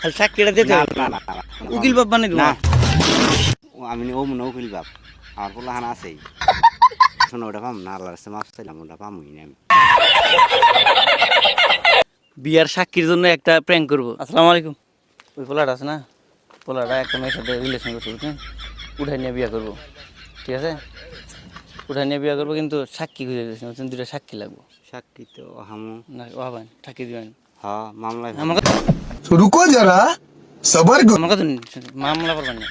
খালি সাক্ষীটা দিতে। উকিল বাপ বানিয়ে না। ও আমি ও মনে উকিল বাপ। আমার পোলা হানা আছেই। শোনো ওটা পাম না আল্লাহর মাফ চাইলাম ওটা পামই না আমি। বিয়ার সাক্ষীর জন্য একটা প্র্যাঙ্ক করব। আসসালামু আলাইকুম। ওই পোলাটা আছে না? পোলাটা একটা মেয়ের সাথে রিলেশন করছে বুঝছেন? উঠাই নিয়ে বিয়া করব। ঠিক আছে? উঠাই নিয়ে বিয়া করব কিন্তু সাক্ষী খুঁজে দিয়েছে বুঝছেন? দুটা সাক্ষী লাগবো। সাক্ষী তো হামু না ও হবেন সাক্ষী দিবেন। হ মামলায় আমার তো রুকো যারা সবার আমাকে তো মামলা করবেন না।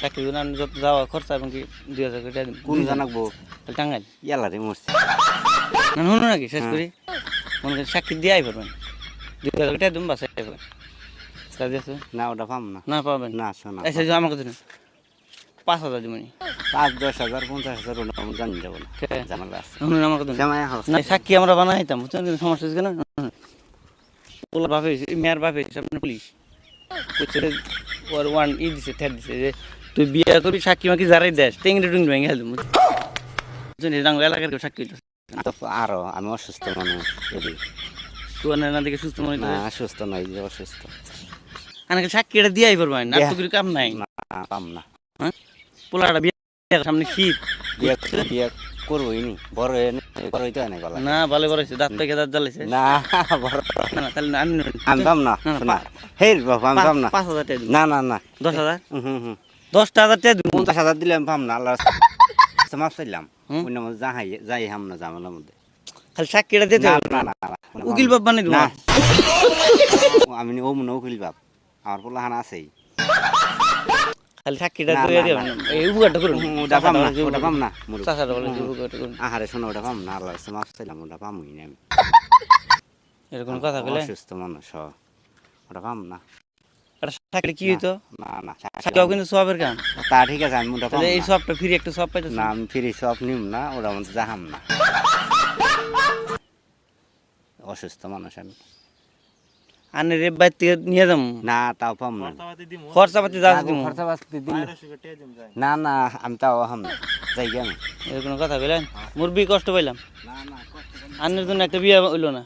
চাকরি গুলো যত যাওয়া খরচা এবং কি দুই হাজার কোটি কোন জানাকবো? টাঙ্গাইল। ইয়ালা রে মরছে। না শুনো নাকি? শেষ হ্যাঁ। করি। মনে করি চাকরি দিয়াই পারবেন। দুই হাজার কোটি তুমি বাসায় পারবেন না ওটা পাম না। না পাবেন? না শোনা। আচ্ছা আমাকে দিন পাঁচ হাজার দিবেন পাঁচ দশ হাজার পঞ্চাশ হাজার ওটা আমরা জানি যাব না। জানালা আছে। শুনুন আমাকে দিন না। সাক্ষী আমরা বানাইতাম বুঝছেন? সমস্যা কেন? ওলা বাপে মেয়ের বাপে আপনার পুলিশ। ওর ওয়ান ই দিছে থ্যাট দিছে যে তুই বিয়ে করবি সাক্ষী মাকি যারাই দেশ টেঙ্গি টুঙ্গি ভেঙে ডাঙ্গা এলাকার কেউ সাক্ষী হইতো আরও আমি অসুস্থ মানুষ না দেখে সুস্থ মনে না হয় অসুস্থ নয় যে অসুস্থ। আনাকে সাক্ষীটা দিয়াই পারবেন আর তো কিছু কাম নাই। না পাম না। পোলাটা বিয়ে সামনে শীত। বিয়ে বিয়ে করবোই নি বড় হয়ে নি, বড় হইতে হয় না গলা না ভালো করেছে দাঁত থেকে দাঁত জ্বালাইছে। না বড়। না না তাহলে আমি আমি পাম না না, না, শোনা। হেই বাবা আমি পাম না পাঁচ হাজার টাকা না না না। দশ হাজার? হুম হুম হুম। দশটা হাজার টাকা দিবো। পঞ্চাশ হাজার দিলে আমি পাম না আল্লাহ মাফ চাইলাম। অন্য মধ্যে যাই যাই হাম না জামালার মধ্যে। খালি সাক্ষীটা দিতে না না উকিল বাপ বানিয়ে দেবো। না। আমি ও মনে উকিল বাপ। আমার পোলা হানা আছেই। খালি না, এই উপকারটা করুন। ওটা পাম না ওটা পাম না চাচাটা বলে উপকারটা করুন। আহারে শোনো ওটা পাম না আল্লাহ মাফ চাইলাম ওটা পামই না এরকম কথা বলে অসুস্থ মানুষ ওটা পাম না। এটা কি হইতো? না না সাক্ষীও কিন্তু সবের কাম। তা ঠিক আছে আমি ওটা এই সবটা ফিরে একটু সব পাইতো না আমি ফিরি সব নিম না ওরা না অসুস্থ মানুষ আমি। আনে রে বাইর থেকে নিয়ে যাম। না তাও পাম না। খরচা পাতি যা না খরচা পাতি দিলে না না আমি তাও হাম যাই গেম এরকম কথা বললেন মুরবি কষ্ট পাইলাম। না না কষ্ট আনের জন্য একটা বিয়া হইল না।